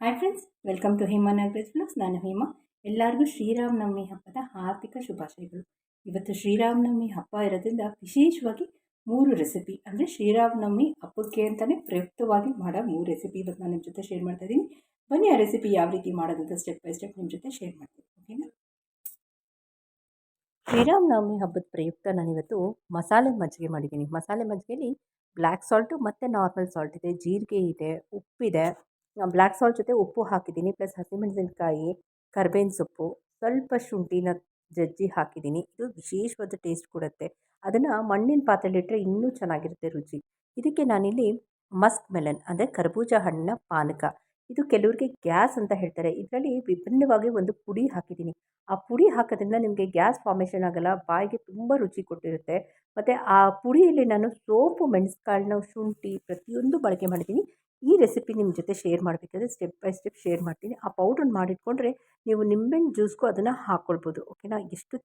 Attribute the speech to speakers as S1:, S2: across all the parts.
S1: Hi friends welcome to Hema Nagaraj vlogs ನಾನು ಹೇಮಾ. ಎಲ್ಲರಿಗೂ ಶ್ರೀರಾಮನವಮಿ ಹಬ್ಬದ ಹಾರ್ದಿಕ ಶುಭಾಶಯಗಳು. ಇವತ್ತು ಶ್ರೀರಾಮನವಮಿ ಹಬ್ಬ ಇರೋದ್ರಿಂದ ವಿಶೇಷವಾಗಿ ಮೂರು ರೆಸಿಪಿ ಅಂದರೆ ಶ್ರೀರಾಮನವಮಿ ಹಬ್ಬಕ್ಕೆ ಅಂತಲೇ ಪ್ರಯುಕ್ತವಾಗಿ ಮಾಡೋ ಮೂರು ರೆಸಿಪಿ ಇವತ್ತು ನಾನು ನಿಮ್ಮ ಜೊತೆ ಶೇರ್ ಮಾಡ್ತಾ ಇದ್ದೀನಿ. ಬನ್ನಿ ಆ ರೆಸಿಪಿ ಯಾವ ರೀತಿ ಮಾಡೋದಂತ ಸ್ಟೆಪ್ ಬೈ ಸ್ಟೆಪ್ ನಿಮ್ಮ ಜೊತೆ ಶೇರ್ ಮಾಡ್ತೀನಿ ಓಕೆನಾ ಶ್ರೀರಾಮನವಮಿ ಹಬ್ಬದ ಪ್ರಯುಕ್ತ ನಾನಿವತ್ತು ಮಸಾಲೆ ಮಜ್ಜಿಗೆ ಮಾಡಿದ್ದೀನಿ. ಮಸಾಲೆ ಮಜ್ಜಿಗೆಯಲ್ಲಿ ಬ್ಲ್ಯಾಕ್ ಸಾಲ್ಟು ಮತ್ತು ನಾರ್ಮಲ್ ಸಾಲ್ಟ್ ಇದೆ, ಜೀರಿಗೆ ಇದೆ, ಉಪ್ಪಿದೆ ಬ್ಲ್ಯಾಕ್ ಸಾಲ್ಟ್ ಜೊತೆ ಉಪ್ಪು ಹಾಕಿದ್ದೀನಿ ಪ್ಲಸ್ ಹಸಿಮೆಣಸಿನ್ಕಾಯಿ, ಕರ್ಬೇವಿನ ಸೊಪ್ಪು, ಸ್ವಲ್ಪ ಶುಂಠಿನ ಜಜ್ಜಿ ಹಾಕಿದ್ದೀನಿ. ಇದು ವಿಶೇಷವಾದ ಟೇಸ್ಟ್ ಕೊಡುತ್ತೆ. ಅದನ್ನು ಮಣ್ಣಿನ ಪಾತ್ರೆಲಿಟ್ಟರೆ ಇನ್ನೂ ಚೆನ್ನಾಗಿರುತ್ತೆ ರುಚಿ. ಇದಕ್ಕೆ ನಾನಿಲ್ಲಿ ಮಸ್ಕ್ ಮೆಲನ್ ಅಂದರೆ ಕರ್ಬೂಜ ಹಣ್ಣಿನ ಪಾನಕ. ಇದು ಕೆಲವರಿಗೆ ಗ್ಯಾಸ್ ಅಂತ ಹೇಳ್ತಾರೆ. ಇದರಲ್ಲಿ ವಿಭಿನ್ನವಾಗಿ ಒಂದು ಪುಡಿ ಹಾಕಿದ್ದೀನಿ. ಆ ಪುಡಿ ಹಾಕೋದ್ರಿಂದ ನಿಮಗೆ ಗ್ಯಾಸ್ ಫಾರ್ಮೇಷನ್ ಆಗೋಲ್ಲ, ಬಾಯಿಗೆ ತುಂಬ ರುಚಿ ಕೊಟ್ಟಿರುತ್ತೆ. ಮತ್ತು ಆ ಪುಡಿಯಲ್ಲಿ ನಾನು ಸೋಪು ಮೆಣಸುಕಾಳನ್ನ, ಶುಂಠಿ ಪ್ರತಿಯೊಂದು ಬಳಕೆ ಮಾಡಿದ್ದೀನಿ. ಈ ರೆಸಿಪಿ ನಿಮ್ಮ ಜೊತೆ ಶೇರ್ ಮಾಡಬೇಕಾದ್ರೆ ಸ್ಟೆಪ್ ಬೈ ಸ್ಟೆಪ್ ಶೇರ್ ಮಾಡ್ತೀನಿ. ಆ ಪೌಡ್ರನ್ನ ಮಾಡಿಟ್ಕೊಂಡ್ರೆ ನೀವು ನಿಂಬೆಹಣ್ಣು ಜ್ಯೂಸ್ಗೂ ಅದನ್ನು ಹಾಕ್ಕೊಳ್ಬೋದು ಓಕೆನಾ ಎಷ್ಟು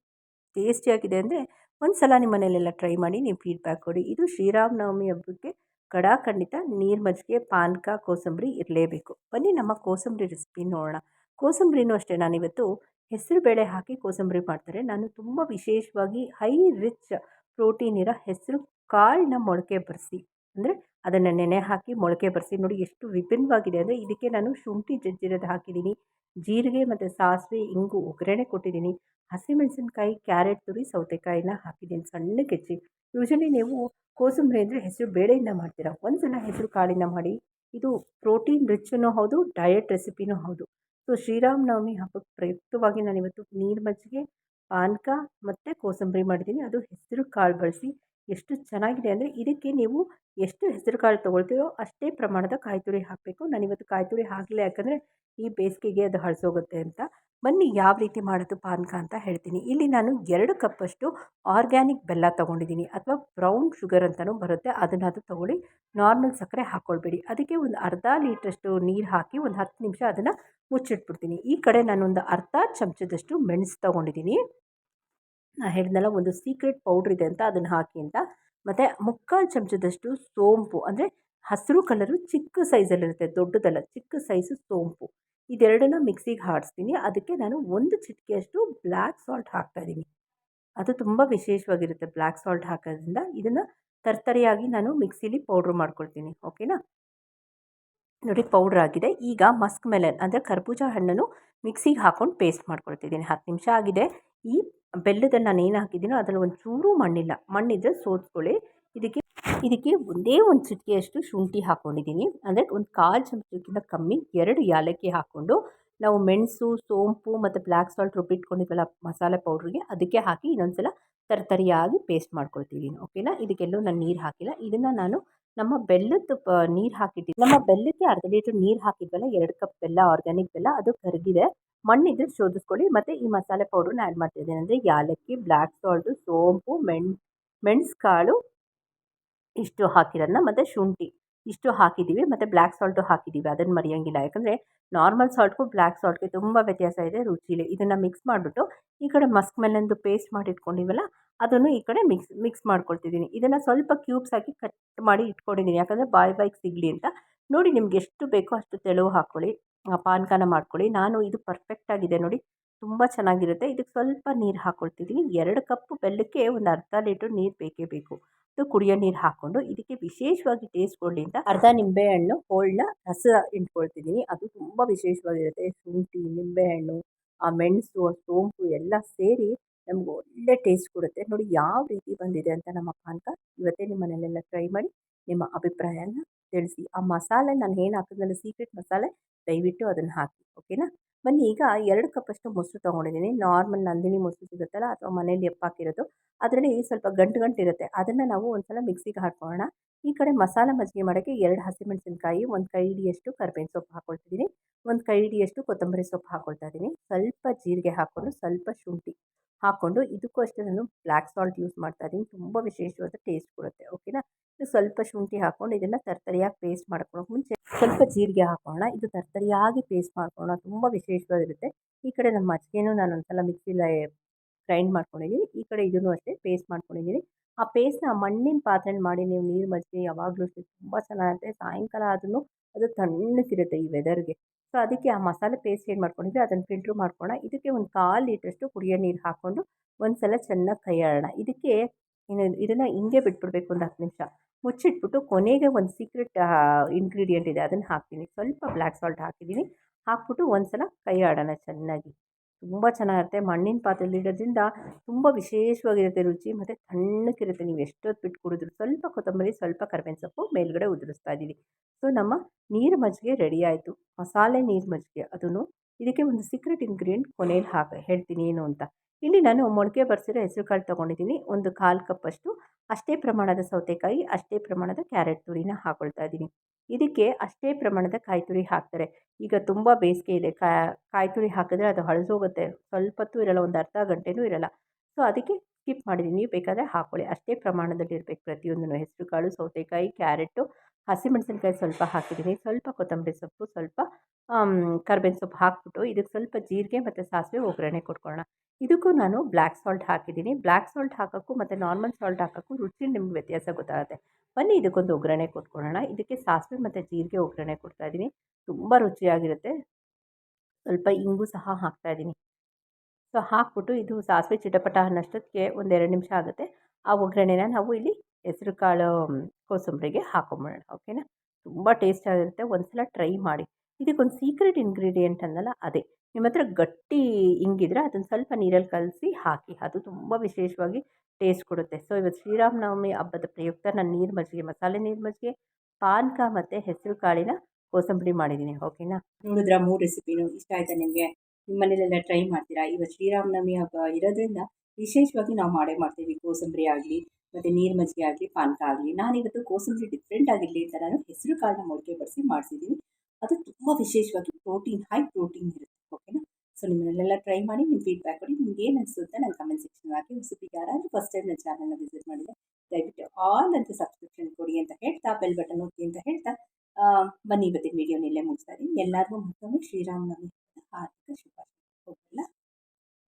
S1: ಟೇಸ್ಟಿಯಾಗಿದೆ ಅಂದರೆ ಒಂದು ಸಲ ನಿಮ್ಮ ಮನೆಯಲ್ಲೆಲ್ಲ ಟ್ರೈ ಮಾಡಿ ನೀವು ಫೀಡ್ಬ್ಯಾಕ್ ಕೊಡಿ. ಇದು ಶ್ರೀರಾಮನವಮಿ ಹಬ್ಬಕ್ಕೆ ಕಡಾ ಖಂಡಿತ ನೀರು ಮಜ್ಜಿಗೆ, ಪಾನಕ, ಕೋಸಂಬರಿ ಇರಲೇಬೇಕು. ಬನ್ನಿ ನಮ್ಮ ಕೋಸಂಬರಿ ರೆಸಿಪಿ ನೋಡೋಣ. ಕೋಸಂಬರಿನೂ ಅಷ್ಟೇ. ನಾನಿವತ್ತು ಹೆಸರು ಬೇಳೆ ಹಾಕಿ ಕೋಸಂಬರಿ ಮಾಡ್ತಾರೆ. ನಾನು ತುಂಬ ವಿಶೇಷವಾಗಿ ಹೈ ರಿಚ್ ಪ್ರೋಟೀನ್ ಇರೋ ಹೆಸರು ಕಾಳನ್ನ ಮೊಳಕೆ ಬರೆಸಿ. ಅಂದರೆ ಅದನ್ನು ನೆನೆ ಹಾಕಿ ಮೊಳಕೆ ಬರೆಸಿ, ನೋಡಿ ಎಷ್ಟು ವಿಭಿನ್ನವಾಗಿದೆ. ಅಂದರೆ ಇದಕ್ಕೆ ನಾನು ಶುಂಠಿ, ಜಜ್ಜಿರೋದು ಹಾಕಿದ್ದೀನಿ. ಜೀರಿಗೆ ಮತ್ತು ಸಾಸಿವೆ, ಇಂಗು, ಒಗ್ಗರಣೆ ಕೊಟ್ಟಿದ್ದೀನಿ. ಹಸಿಮೆಣಸಿನ್ಕಾಯಿ, ಕ್ಯಾರೆಟ್ ತುರಿ, ಸೌತೆಕಾಯಿನ ಹಾಕಿದ್ದೀನಿ ಸಣ್ಣ ಹೆಚ್ಚಿ. ಯೂಶಲಿ ನೀವು ಕೋಸಂಬರಿ ಅಂದರೆ ಹೆಸರು ಬೇಳೆಯಿಂದ ಮಾಡ್ತೀರಾ. ಒಂದು ಸಲ ಹೆಸರು ಕಾಳಿನ ಮಾಡಿ. ಇದು ಪ್ರೋಟೀನ್ ರಿಚ್ನೂ ಹೌದು, ಡಯಟ್ ರೆಸಿಪಿನೂ ಹೌದು. ಸೊ, ಶ್ರೀರಾಮನವಮಿ ಹಬ್ಬಕ್ಕೆ ಪ್ರಯುಕ್ತವಾಗಿ ನಾನಿವತ್ತು ನೀರು ಮಜ್ಜಿಗೆ ಪಾನಕ ಮತ್ತು ಕೋಸಂಬರಿ ಮಾಡಿದ್ದೀನಿ. ಅದು ಹೆಸರು ಕಾಳು ಬಳಸಿ ಎಷ್ಟು ಚೆನ್ನಾಗಿದೆ ಅಂದರೆ ಇದಕ್ಕೆ ನೀವು ಎಷ್ಟು ಹೆಸರು ಕಾಳು ತೊಗೊಳ್ತೀರೋ ಅಷ್ಟೇ ಪ್ರಮಾಣದ ಕಾಯಿ ತುರಿ ಹಾಕಬೇಕು. ನಾನಿವತ್ತು ಕಾಯಿ ತುರಿ ಹಾಕಲಿಲ್ಲ ಯಾಕಂದರೆ ಈ ಬೇಸಿಗೆಗೆ ಅದು ಹಳಸೋಗುತ್ತೆ ಅಂತ. ಬನ್ನಿ ಯಾವ ರೀತಿ ಮಾಡೋದು ಪಾನಕ ಅಂತ ಹೇಳ್ತೀನಿ. ಇಲ್ಲಿ ನಾನು ಎರಡು ಕಪ್ಪಷ್ಟು ಆರ್ಗ್ಯಾನಿಕ್ ಬೆಲ್ಲ ತೊಗೊಂಡಿದ್ದೀನಿ ಅಥವಾ ಬ್ರೌನ್ ಶುಗರ್ ಅಂತಲೂ ಬರುತ್ತೆ. ಅದನ್ನು ಅದು ತೊಗೊಳ್ಳಿ. ನಾರ್ಮಲ್ ಸಕ್ಕರೆ ಹಾಕ್ಕೊಳ್ಬೇಡಿ. ಅದಕ್ಕೆ ಒಂದು ಅರ್ಧ ಲೀಟ್ರಷ್ಟು ನೀರು ಹಾಕಿ ಒಂದು ಹತ್ತು ನಿಮಿಷ ಅದನ್ನು ಮುಚ್ಚಿಟ್ಬಿಡ್ತೀನಿ. ಈ ಕಡೆ ನಾನೊಂದು ಅರ್ಧ ಚಮಚದಷ್ಟು ಮೆಣಸು ತೊಗೊಂಡಿದ್ದೀನಿ. ನಾನು ಹೇಳಿದ್ನಲ್ಲ, ಒಂದು ಸೀಕ್ರೆಟ್ ಪೌಡ್ರ್ ಇದೆ ಅಂತ ಅದನ್ನು ಹಾಕಿ ಅಂತ. ಮತ್ತು ಮುಕ್ಕಾಲು ಚಮಚದಷ್ಟು ಸೋಂಪು, ಅಂದರೆ ಹಸಿರು ಕಲರು ಚಿಕ್ಕ ಸೈಜಲ್ಲಿರುತ್ತೆ ದೊಡ್ಡದಲ್ಲ, ಚಿಕ್ಕ ಸೈಜು ಸೋಂಪು. ಇದೆರಡನ್ನ ಮಿಕ್ಸಿಗೆ ಹಾಡಿಸ್ತೀನಿ ಅದಕ್ಕೆ ನಾನು ಒಂದು ಚಿಟಿಕೆಯಷ್ಟು ಬ್ಲ್ಯಾಕ್ ಸಾಲ್ಟ್ ಹಾಕ್ತಾಯಿದ್ದೀನಿ ಅದು ತುಂಬ ವಿಶೇಷವಾಗಿರುತ್ತೆ ಬ್ಲ್ಯಾಕ್ ಸಾಲ್ಟ್ ಹಾಕೋದ್ರಿಂದ. ಇದನ್ನು ತರ್ತರಿಯಾಗಿ ನಾನು ಮಿಕ್ಸಿಲಿ ಪೌಡ್ರ್ ಮಾಡ್ಕೊಳ್ತೀನಿ ಓಕೆನಾ ನೋಡಿ ಪೌಡ್ರ್ ಆಗಿದೆ. ಈಗ ಮಸ್ಕ್ ಮೆಲನ್ ಅಂದರೆ ಕರ್ಬೂಜ ಹಣ್ಣನ್ನು ಮಿಕ್ಸಿಗೆ ಹಾಕ್ಕೊಂಡು ಪೇಸ್ಟ್ ಮಾಡ್ಕೊಳ್ತಿದ್ದೀನಿ ಹತ್ತು ನಿಮಿಷ ಆಗಿದೆ. ಈ ಬೆಲ್ಲದಲ್ಲಿ ನಾನು ಏನು ಹಾಕಿದ್ದೀನೋ ಅದರಲ್ಲಿ ಒಂದು ಚೂರು ಮಣ್ಣಿಲ್ಲ. ಮಣ್ಣಿದ್ರೆ ಸೋಸ್ಕೊಳ್ಳಿ ಇದಕ್ಕೆ ಇದಕ್ಕೆ ಒಂದೇ ಒಂದು ಚಿಟಿಕೆಯಷ್ಟು ಶುಂಠಿ ಹಾಕ್ಕೊಂಡಿದ್ದೀನಿ ಅಂದರೆ ಒಂದು ಕಾಲು ಚಮಚಕ್ಕಿಂತ ಕಮ್ಮಿ ಎರಡು ಯಾಲಕ್ಕಿ ಹಾಕ್ಕೊಂಡು ನಾವು ಮೆಣಸು, ಸೋಂಪು ಮತ್ತು ಬ್ಲ್ಯಾಕ್ ಸಾಲ್ಟ್ ರುಬ್ಬಿಟ್ಕೊಂಡಿದ್ದಲ್ಲ ಮಸಾಲೆ ಪೌಡ್ರಿಗೆ ಅದಕ್ಕೆ ಹಾಕಿ ಇನ್ನೊಂದ್ಸಲ ತರತರಿಯಾಗಿ ಪೇಸ್ಟ್ ಮಾಡ್ಕೊಳ್ತಿದ್ದೀನಿ ಓಕೆನಾ? ಇದಕ್ಕೆಲ್ಲೂ ನಾನು ನೀರು ಹಾಕಿಲ್ಲ. ಇದನ್ನು ನಾನು ನಮ್ಮ ಬೆಲ್ಲದ ನೀರು ಹಾಕಿದ್ದೀನಿ ನಮ್ಮ ಬೆಲ್ಲಕ್ಕೆ ಅರ್ಧ ಲೀಟ್ರ್ ನೀರು ಹಾಕಿದ್ವಲ್ಲ, ಎರಡು ಕಪ್ ಬೆಲ್ಲ, ಆರ್ಗ್ಯಾನಿಕ್ ಬೆಲ್ಲ, ಅದು ಕರಗಿದೆ ಮಣ್ಣಿದ್ರೆ ಶೋಧಿಸ್ಕೊಳ್ಳಿ. ಮತ್ತು ಈ ಮಸಾಲೆ ಪೌಡ್ರನ್ನ ಆ್ಯಡ್ ಮಾಡ್ತಿದ್ದೀನಿ ಅಂದರೆ ಯಾಲಕ್ಕಿ ಬ್ಲ್ಯಾಕ್ ಸಾಲ್ಟು ಸೋಂಪು, ಮೆಣ್ ಮೆಣ್ಸ್ ಕಾಳು ಇಷ್ಟು ಹಾಕಿರೋದನ್ನ ಮತ್ತು ಶುಂಠಿ ಇಷ್ಟು ಹಾಕಿದ್ದೀವಿ ಮತ್ತು ಬ್ಲ್ಯಾಕ್ ಸಾಲ್ಟು ಹಾಕಿದ್ದೀವಿ ಅದನ್ನು ಮರೆಯೋಂಗಿಲ್ಲ. ಯಾಕಂದರೆ ನಾರ್ಮಲ್ ಸಾಲ್ಟ್ಗೂ ಬ್ಲ್ಯಾಕ್ ಸಾಲ್ಟ್ಗೆ ತುಂಬ ವ್ಯತ್ಯಾಸ ಇದೆ, ರುಚಿಲಿ. ಇದನ್ನು ಮಿಕ್ಸ್ ಮಾಡಿಬಿಟ್ಟು ಈ ಕಡೆ ಮಸ್ಕ್ ಮೆಲನ್ದು ಪೇಸ್ಟ್ ಮಾಡಿ ಇಟ್ಕೊಂಡಿವಲ್ಲ ಅದನ್ನು ಈ ಕಡೆ ಮಿಕ್ಸ್ ಮಿಕ್ಸ್ ಮಾಡ್ಕೊಳ್ತಿದ್ದೀನಿ. ಇದನ್ನು ಸ್ವಲ್ಪ ಕ್ಯೂಬ್ಸ್ ಹಾಕಿ ಕಟ್ ಮಾಡಿ ಇಟ್ಕೊಂಡಿದ್ದೀನಿ. ಯಾಕಂದರೆ ಬಾಯ್ ಬಾಯ್ಗೆ ಸಿಗಲಿ ಅಂತ. ನೋಡಿ ನಿಮ್ಗೆ ಎಷ್ಟು ಬೇಕೋ ಅಷ್ಟು ತೆಳುವು ಹಾಕ್ಕೊಳ್ಳಿ ಪಾನಕನ ಮಾಡ್ಕೊಳ್ಳಿ. ನಾನು ಇದು ಪರ್ಫೆಕ್ಟಾಗಿದೆ ನೋಡಿ, ತುಂಬ ಚೆನ್ನಾಗಿರುತ್ತೆ. ಇದಕ್ಕೆ ಸ್ವಲ್ಪ ನೀರು ಹಾಕ್ಕೊಳ್ತಿದ್ದೀನಿ ಎರಡು ಕಪ್ಪು ಬೆಲ್ಲಕ್ಕೆ ಒಂದು ಅರ್ಧ ಲೀಟ್ರ್ ನೀರು ಬೇಕೇ ಬೇಕು. ಅದು ಕುಡಿಯೋ ನೀರು ಹಾಕ್ಕೊಂಡು ಇದಕ್ಕೆ ವಿಶೇಷವಾಗಿ ಟೇಸ್ಟ್ ಕೊಡಲಿ ಅಂತ ಅರ್ಧ ನಿಂಬೆಹಣ್ಣು ಹೋಳನ್ನ ರಸ ಇಟ್ಕೊಳ್ತಿದ್ದೀನಿ. ಅದು ತುಂಬ ವಿಶೇಷವಾಗಿರುತ್ತೆ. ಶುಂಠಿ, ನಿಂಬೆಹಣ್ಣು, ಆ ಮೆಣಸು ಸೋಂಪು ಎಲ್ಲ ಸೇರಿ ನಮ್ಗೆ ಒಳ್ಳೆ ಟೇಸ್ಟ್ ಕೊಡುತ್ತೆ. ನೋಡಿ ಯಾವ ರೀತಿ ಬಂದಿದೆ ಅಂತ ನಮ್ಮ ಪಾನಕ. ಇವತ್ತೇ ನಿಮ್ಮ ಮನೆಯಲ್ಲೆಲ್ಲ ಟ್ರೈ ಮಾಡಿ ನಿಮ್ಮ ಅಭಿಪ್ರಾಯನ ತಿಳಿಸಿ. ಆ ಮಸಾಲೆ ನಾನು ಏನು ಹಾಕಿದ್ನಲ್ಲ ಸೀಕ್ರೆಟ್ ಮಸಾಲೆ ದಯವಿಟ್ಟು ಅದನ್ನು ಹಾಕಿ ಓಕೆನಾ ಬನ್ನಿ, ಈಗ ಎರಡು ಕಪ್ಪಷ್ಟು ಮೊಸರು ತೊಗೊಂಡಿದ್ದೀನಿ. ನಾರ್ಮಲ್ ನಂದಿನಿ ಮೊಸರು ಸಿಗುತ್ತಲ್ಲ, ಅಥವಾ ಮನೇಲಿ ಎಪ್ಪಾಕಿರೋದು ಅದರಲ್ಲಿ ಸ್ವಲ್ಪ ಗಂಟು ಗಂಟು ಇರುತ್ತೆ. ಅದನ್ನು ನಾವು ಒಂದು ಸಲ ಮಿಕ್ಸಿಗೆ ಹಾಕ್ಕೊಳ್ಳೋಣ ಈ ಕಡೆ ಮಸಾಲೆ ಮಜ್ಜಿಗೆ ಮಾಡೋಕ್ಕೆ ಎರಡು ಹಸಿಮೆಣಸಿನ್ಕಾಯಿ, ಒಂದು ಕೈ ಹಿಡಿಯಷ್ಟು ಕರ್ಬೇವಿನ ಸೊಪ್ಪು ಹಾಕ್ಕೊಳ್ತಿದ್ದೀನಿ ಒಂದು ಕೈ ಹಿಡಿಯಷ್ಟು ಕೊತ್ತಂಬರಿ ಸೊಪ್ಪು ಹಾಕ್ಕೊಳ್ತಾ ಇದ್ದೀನಿ. ಸ್ವಲ್ಪ ಜೀರಿಗೆ ಹಾಕ್ಕೊಂಡು ಸ್ವಲ್ಪ ಶುಂಠಿ. ಹಾಕ್ಕೊಂಡು ಇದಕ್ಕೂ ಅಷ್ಟೇ ನಾನು ಬ್ಲ್ಯಾಕ್ ಸಾಲ್ಟ್ ಯೂಸ್ ಮಾಡ್ತಾ ಇದ್ದೀನಿ. ತುಂಬ ವಿಶೇಷವಾದ ಟೇಸ್ಟ್ ಕೊಡುತ್ತೆ ಓಕೆನಾ ಸ್ವಲ್ಪ ಶುಂಠಿ ಹಾಕ್ಕೊಂಡು ಇದನ್ನು ತರ್ತರಿಯಾಗಿ ಪೇಸ್ಟ್ ಮಾಡ್ಕೊಳ್ಳೋಕೆ ಮುಂಚೆ ಸ್ವಲ್ಪ ಜೀರಿಗೆ ಹಾಕೋಣ ಇದು ತರ್ತರಿಯಾಗಿ ಪೇಸ್ಟ್ ಮಾಡ್ಕೊಳ್ಳೋಣ. ತುಂಬ ವಿಶೇಷವಾಗಿರುತ್ತೆ. ಈ ಕಡೆ ನಮ್ಮ ಮಜ್ಜಿಗೆನೂ ನಾನು ಒಂದ್ಸಲ ಮಿಕ್ಸಿಲೇ ಗ್ರೈಂಡ್ ಮಾಡ್ಕೊಂಡಿದ್ದೀನಿ. ಈ ಕಡೆ ಇದನ್ನು ಅಷ್ಟೇ ಪೇಸ್ಟ್ ಮಾಡ್ಕೊಂಡಿದ್ದೀನಿ. ಆ ಪೇಸ್ಟ್ನ ಮಣ್ಣಿನ ಪಾತ್ರೆಯಲ್ಲಿ ಮಾಡಿ ನೀವು ನೀರು ಮಜ್ಜಿಗೆ ಯಾವಾಗಲೂ ಅಷ್ಟೇ, ತುಂಬ ಚೆನ್ನಾಗಿರುತ್ತೆ ಸಾಯಂಕಾಲ ಆದ್ರೂ ಅದು ತಣ್ಣಕ್ಕಿರುತ್ತೆ ಈ ವೆದರ್ಗೆ ಸೊ, ಅದಕ್ಕೆ ಆ ಮಸಾಲೆ ಪೇಸ್ಟ್ ಏನು ಮಾಡ್ಕೊಂಡಿದ್ವಿ, ಅದನ್ನು ಫಿಲ್ಟ್ರ್ ಮಾಡ್ಕೊಳ್ಳೋಣ ಇದಕ್ಕೆ ಒಂದು ಕಾಲು ಲೀಟ್ರಷ್ಟು ಕುಡಿಯೋ ನೀರು ಹಾಕ್ಕೊಂಡು ಒಂದು ಸಲ ಚೆನ್ನಾಗಿ ಕೈ ಇದಕ್ಕೆ ಇನ್ನು ಇದನ್ನು ಹಿಂಗೆ ಬಿಟ್ಬಿಡ್ಬೇಕು ಒಂದು ಹತ್ತು ನಿಮಿಷ. ಮುಚ್ಚಿಟ್ಬಿಟ್ಟು ಕೊನೆಗೆ ಒಂದು ಸೀಕ್ರೆಟ್ ಇಂಗ್ರೀಡಿಯೆಂಟ್ ಇದೆ, ಅದನ್ನು ಹಾಕ್ತೀನಿ. ಸ್ವಲ್ಪ ಬ್ಲ್ಯಾಕ್ ಸಾಲ್ಟ್ ಹಾಕಿದ್ದೀನಿ. ಹಾಕ್ಬಿಟ್ಟು ಒಂದು ಸಲ ಕೈ ಚೆನ್ನಾಗಿ. ತುಂಬ ಚೆನ್ನಾಗಿರುತ್ತೆ. ಮಣ್ಣಿನ ಪಾತ್ರೆಯಲ್ಲಿ ಇಡೋದ್ರಿಂದ ತುಂಬ ವಿಶೇಷವಾಗಿರುತ್ತೆ ರುಚಿ, ಮತ್ತು ತಣ್ಣಕ್ಕಿರುತ್ತೆ ನೀವು ಎಷ್ಟೊತ್ತು ಬಿಟ್ಟು ಕುಡಿದ್ರು ಸ್ವಲ್ಪ ಕೊತ್ತಂಬರಿ, ಸ್ವಲ್ಪ ಕರ್ಬೇವಿನ ಸೊಪ್ಪು ಮೇಲುಗಡೆ ಉದುರಿಸ್ತಾ ಇದ್ದೀವಿ ಸೊ, ನಮ್ಮ ನೀರು ಮಜ್ಜಿಗೆ ರೆಡಿ ಆಯಿತು. ಮಸಾಲೆ ನೀರು ಮಜ್ಜಿಗೆ ಅದೂ ಇದಕ್ಕೆ ಒಂದು ಸೀಕ್ರೆಟ್ ಇಂಗ್ರೀಡಿಯೆಂಟ್ ಕೊನೆಯಲ್ಲಿ ಹಾಕಿ, ಹೇಳ್ತೀನಿ ಏನು ಅಂತ. ಇಲ್ಲಿ ನಾನು ಮೊಳಕೆ ಬರ್ಸಿರೋ ಹೆಸರು ಕಾಳು ತೊಗೊಂಡಿದ್ದೀನಿ. ಒಂದು ಕಾಲು ಕಪ್ಪಷ್ಟು ಅಷ್ಟೇ ಪ್ರಮಾಣದ ಸೌತೆಕಾಯಿ, ಅಷ್ಟೇ ಪ್ರಮಾಣದ ಕ್ಯಾರೆಟ್ ತುರಿನ ಹಾಕೊಳ್ತಾ ಇದ್ದೀನಿ. ಇದಕ್ಕೆ ಅಷ್ಟೇ ಪ್ರಮಾಣದ ಕಾಯಿ ತುರಿ ಹಾಕ್ತಾರೆ. ಈಗ ತುಂಬ ಬೇಸಿಗೆ ಇದೆ. ಕಾಯಿ ತುರಿ ಹಾಕಿದ್ರೆ ಅದು ಹಳಸೋಗುತ್ತೆ. ಸ್ವಲ್ಪ ಹೊತ್ತು ಇರಲ್ಲ, ಒಂದು ಅರ್ಧ ಗಂಟೆನೂ ಇರಲ್ಲ. ಸೊ ಅದಕ್ಕೆ ಸ್ಕಿಪ್ ಮಾಡಿದ್ದೀನಿ. ನೀವು ಬೇಕಾದರೆ ಹಾಕೊಳ್ಳಿ. ಅಷ್ಟೇ ಪ್ರಮಾಣದಲ್ಲಿ ಇರಬೇಕು ಪ್ರತಿಯೊಂದೂ ಹೆಸರು ಕಾಳು, ಸೌತೆಕಾಯಿ ಕ್ಯಾರೆಟು ಹಸಿಮೆಣಸಿನ್ಕಾಯಿ ಸ್ವಲ್ಪ ಹಾಕಿದ್ದೀನಿ ಸ್ವಲ್ಪ ಕೊತ್ತಂಬರಿ ಸೊಪ್ಪು, ಸ್ವಲ್ಪ ಕರ್ಬೇವಿನ ಸೊಪ್ಪು ಹಾಕ್ಬಿಟ್ಟು ಇದಕ್ಕೆ ಸ್ವಲ್ಪ ಜೀರಿಗೆ ಮತ್ತು ಸಾಸಿವೆ ಒಗ್ಗರಣೆ ಕೊಟ್ಕೊಳ್ಳೋಣ ಇದಕ್ಕೂ ನಾನು ಬ್ಲ್ಯಾಕ್ ಸಾಲ್ಟ್ ಹಾಕಿದ್ದೀನಿ ಬ್ಲ್ಯಾಕ್ ಸಾಲ್ಟ್ ಹಾಕೋಕ್ಕೂ ಮತ್ತು ನಾರ್ಮಲ್ ಸಾಲ್ಟ್ ಹಾಕೋಕ್ಕೂ ರುಚಿ ನಿಮ್ಗೆ ವ್ಯತ್ಯಾಸ ಗೊತ್ತಾಗುತ್ತೆ. ಬನ್ನಿ ಇದಕ್ಕೊಂದು ಒಗ್ಗರಣೆ ಕೊಟ್ಕೊಳ್ಳೋಣ ಇದಕ್ಕೆ ಸಾಸಿವೆ ಮತ್ತು ಜೀರಿಗೆ ಒಗ್ಗರಣೆ ಕೊಡ್ತಾಯಿದ್ದೀನಿ ತುಂಬ ರುಚಿಯಾಗಿರುತ್ತೆ. ಸ್ವಲ್ಪ ಇಂಗು ಸಹ ಹಾಕ್ತಾಯಿದ್ದೀನಿ ಸೊ, ಹಾಕ್ಬಿಟ್ಟು ಇದು ಸಾಸಿವೆ ಚಿಟಪಟ ಅನ್ನೋಷ್ಟೊತ್ತಿಗೆ ಒಂದೆರಡು ನಿಮಿಷ ಆಗುತ್ತೆ. ಆ ಒಗ್ಗರಣೆನ ನಾವು ಇಲ್ಲಿ ಹೆಸರು ಕಾಳು ಕೋಸಂಬರಿಗೆ ಹಾಕೊಂಬಿಡೋಣ ಓಕೆನಾ? ತುಂಬ ಟೇಸ್ಟಾಗಿರುತ್ತೆ ಒಂದು ಸಲ ಟ್ರೈ ಮಾಡಿ. ಇದಕ್ಕೊಂದು ಸೀಕ್ರೆಟ್ ಇಂಗ್ರೀಡಿಯೆಂಟ್ ಅಂದಲ್ಲ ಅದೇ. ನಿಮ್ಮ ಹತ್ರ ಗಟ್ಟಿ ಹಿಂಗಿದ್ರೆ ಅದನ್ನು ಸ್ವಲ್ಪ ನೀರಲ್ಲಿ ಕಲಸಿ ಹಾಕಿ, ಅದು ತುಂಬ ವಿಶೇಷವಾಗಿ ಟೇಸ್ಟ್ ಕೊಡುತ್ತೆ. ಸೊ, ಇವತ್ತು ಶ್ರೀರಾಮನವಮಿ ಹಬ್ಬದ ಪ್ರಯುಕ್ತ ನಾನು ನೀರು ಮಜ್ಜಿಗೆ, ಮಸಾಲೆ ನೀರು ಮಜ್ಜಿಗೆ, ಪಾನಕ ಮತ್ತು ಹೆಸರು ಕಾಳಿನ ಕೋಸಂಬರಿ ಮಾಡಿದ್ದೀನಿ, ಓಕೆನಾ? ನೋಡಿದ್ರ ಮೂರು ರೆಸಿಪಿನೂ ಇಷ್ಟ ಆಯಿತಾ ನಿಮಗೆ? ನಿಮ್ಮ ಮನೇಲೆಲ್ಲ ಟ್ರೈ ಮಾಡ್ತೀರಾ? ಇವತ್ತು ಶ್ರೀರಾಮನವಮಿ ಹಬ್ಬ ಇರೋದ್ರಿಂದ ವಿಶೇಷವಾಗಿ ನಾವು ಮಾಡೇ ಮಾಡ್ತೀವಿ ಕೋಸಂಬರಿ ಆಗಲಿ ಮತ್ತು ನೀರು ಮಜ್ಜಿಗೆ ಆಗಲಿ, ಪಾನಕ ಆಗಲಿ, ನಾನಿವತ್ತು ಕೋಸಂಬರಿ ಡಿಫ್ರೆಂಟ್ ಆಗಿರಲಿ ಅಂತ ನಾನು ಹೆಸರು ಕಾಳನ್ನ ಮೊಳಕೆ ಬಡಿಸಿ ಮಾಡಿಸಿದ್ದೀನಿ ಅದು ತುಂಬ ವಿಶೇಷವಾಗಿ ಪ್ರೋಟೀನ್ ಹೈ ಪ್ರೋಟೀನ್ ಇರುತ್ತೆ ಓಕೆನಾ ಸೊ ನಿಮ್ಮನ್ನೆಲ್ಲ ಟ್ರೈ ಮಾಡಿ ನಿಮ್ಮ ಫೀಡ್ಬ್ಯಾಕ್ ಕೊಡಿ, ನಿಮ್ಗೆ ಏನು ಅನಿಸುತ್ತೆ ನನ್ನ ಕಮೆಂಟ್ ಸೆಕ್ಷನ್ ಹಾಕಿ ಹೊಸಬಿಟ್ಟು ಯಾರಾದರೂ ಫಸ್ಟ್ ಟೈಮ್ ನನ್ನ ಚಾನಲ್ನ ವಿಸಿಟ್ ಮಾಡಿದೆ ದಯವಿಟ್ಟು ಆಲ್ ಅಂತ ಸಬ್ಸ್ಕ್ರಿಪ್ಷನ್ ಕೊಡಿ ಅಂತ ಹೇಳ್ತಾ ಬೆಲ್ ಬಟನ್ ಒತ್ತಿ ಅಂತ ಹೇಳ್ತಾ ಬನ್ನಿ ಇವತ್ತಿನ ವೀಡಿಯೋನ ಇಲ್ಲೇ ಮುಗಿಸ್ತಾ ಇದ್ದೀನಿ. ಎಲ್ಲರಿಗೂ ಮತ್ತೊಮ್ಮೆ ಶ್ರೀರಾಮನವಮಿ.